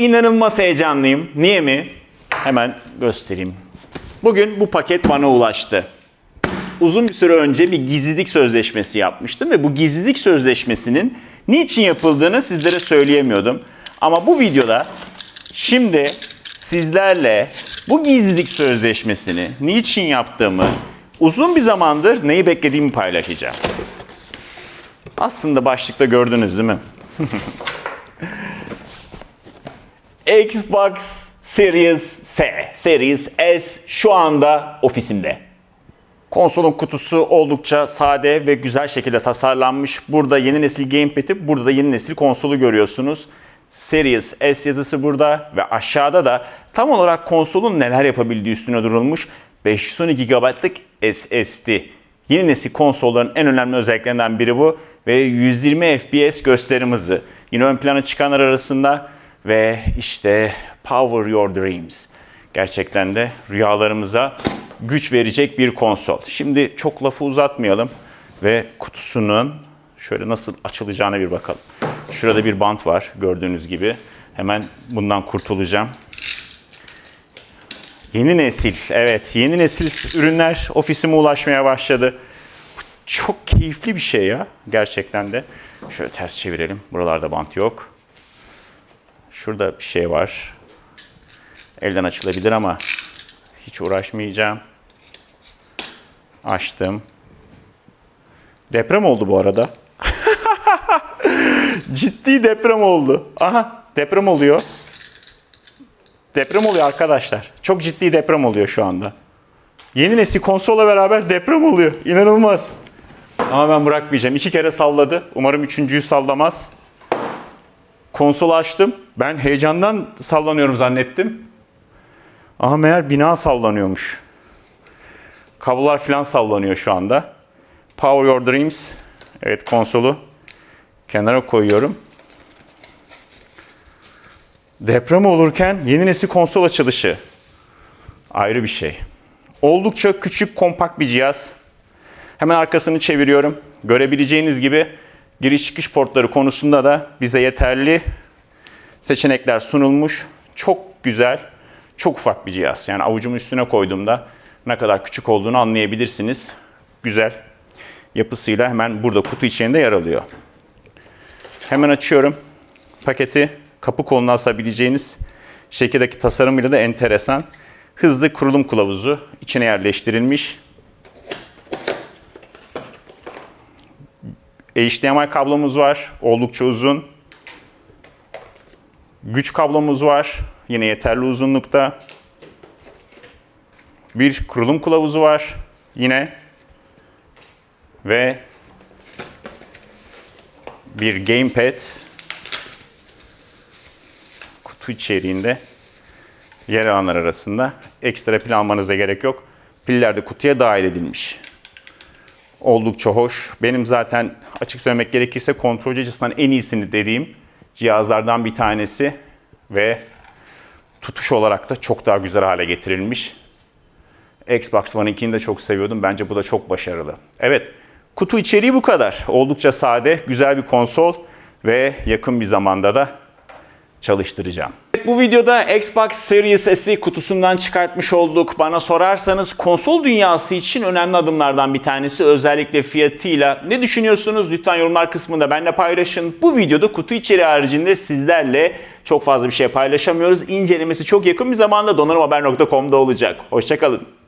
inanılmaz heyecanlıyım. Niye mi? Hemen göstereyim. Bugün bu paket bana ulaştı. Uzun bir süre önce bir gizlilik sözleşmesi yapmıştım ve bu gizlilik sözleşmesinin niçin yapıldığını sizlere söyleyemiyordum. Ama bu videoda şimdi sizlerle bu gizlilik sözleşmesini niçin yaptığımı, uzun bir zamandır neyi beklediğimi paylaşacağım. Aslında başlıkta gördünüz değil mi? Xbox Series S, Series S şu anda ofisimde. Konsolun kutusu oldukça sade ve güzel şekilde tasarlanmış. Burada yeni nesil gamepad'i, burada da yeni nesil konsolu görüyorsunuz. Series S yazısı burada ve aşağıda da tam olarak konsolun neler yapabildiği üstüne durulmuş 512 GB'lık SSD. Yeni nesil konsolların en önemli özelliklerinden biri bu ve 120 FPS gösterim hızı. Yine ön plana çıkanlar arasında ve işte Power Your Dreams. Gerçekten de rüyalarımıza güç verecek bir konsol. Şimdi çok lafı uzatmayalım ve kutusunun şöyle nasıl açılacağına bir bakalım. Şurada bir bant var gördüğünüz gibi. Hemen bundan kurtulacağım. Yeni nesil, evet yeni nesil ürünler ofisime ulaşmaya başladı. Bu çok keyifli bir şey ya gerçekten de. Şöyle ters çevirelim. Buralarda bant yok. Şurada bir şey var. Elden açılabilir ama hiç uğraşmayacağım. Açtım. Deprem oldu bu arada. Ciddi deprem oldu. Aha deprem oluyor. Deprem oluyor arkadaşlar. Çok ciddi deprem oluyor şu anda. Yeni nesil konsola beraber deprem oluyor. İnanılmaz. Ama ben bırakmayacağım. İki kere salladı. Umarım üçüncüyü sallamaz. Konsolu açtım. Ben heyecandan sallanıyorum zannettim. Aha meğer bina sallanıyormuş. Kablolar falan sallanıyor şu anda. Power Your Dreams. Evet konsolu kenara koyuyorum. Deprem olurken yeni nesil konsol açılışı. Ayrı bir şey. Oldukça küçük, kompakt bir cihaz. Hemen arkasını çeviriyorum. Görebileceğiniz gibi giriş çıkış portları konusunda da bize yeterli seçenekler sunulmuş. Çok güzel, çok ufak bir cihaz. Yani avucumun üstüne koyduğumda ne kadar küçük olduğunu anlayabilirsiniz. Güzel yapısıyla hemen burada kutu içinde yer alıyor. Hemen açıyorum. Paketi kapı koluna asabileceğiniz şekildeki tasarımıyla da enteresan. Hızlı kurulum kılavuzu içine yerleştirilmiş. HDMI kablomuz var. Oldukça uzun. Güç kablomuz var. Yine yeterli uzunlukta. Bir kurulum kılavuzu var. Yine. Ve bir gamepad kutu içeriğinde yer alanlar arasında ekstra pil almanıza gerek yok. Piller de kutuya dahil edilmiş. Oldukça hoş. Benim zaten açık söylemek gerekirse kontrolcü açısından en iyisini dediğim cihazlardan bir tanesi ve tutuş olarak da çok daha güzel hale getirilmiş. Xbox One 2'ni de çok seviyordum. Bence bu da çok başarılı. Evet, kutu içeriği bu kadar. Oldukça sade, güzel bir konsol ve yakın bir zamanda da çalıştıracağım. Bu videoda Xbox Series S'i kutusundan çıkartmış olduk. Bana sorarsanız konsol dünyası için önemli adımlardan bir tanesi özellikle fiyatıyla. Ne düşünüyorsunuz? Lütfen yorumlar kısmında benimle paylaşın. Bu videoda kutu içeriği haricinde sizlerle çok fazla bir şey paylaşamıyoruz. İncelemesi çok yakın bir zamanda donanımhaber.com'da olacak. Hoşçakalın.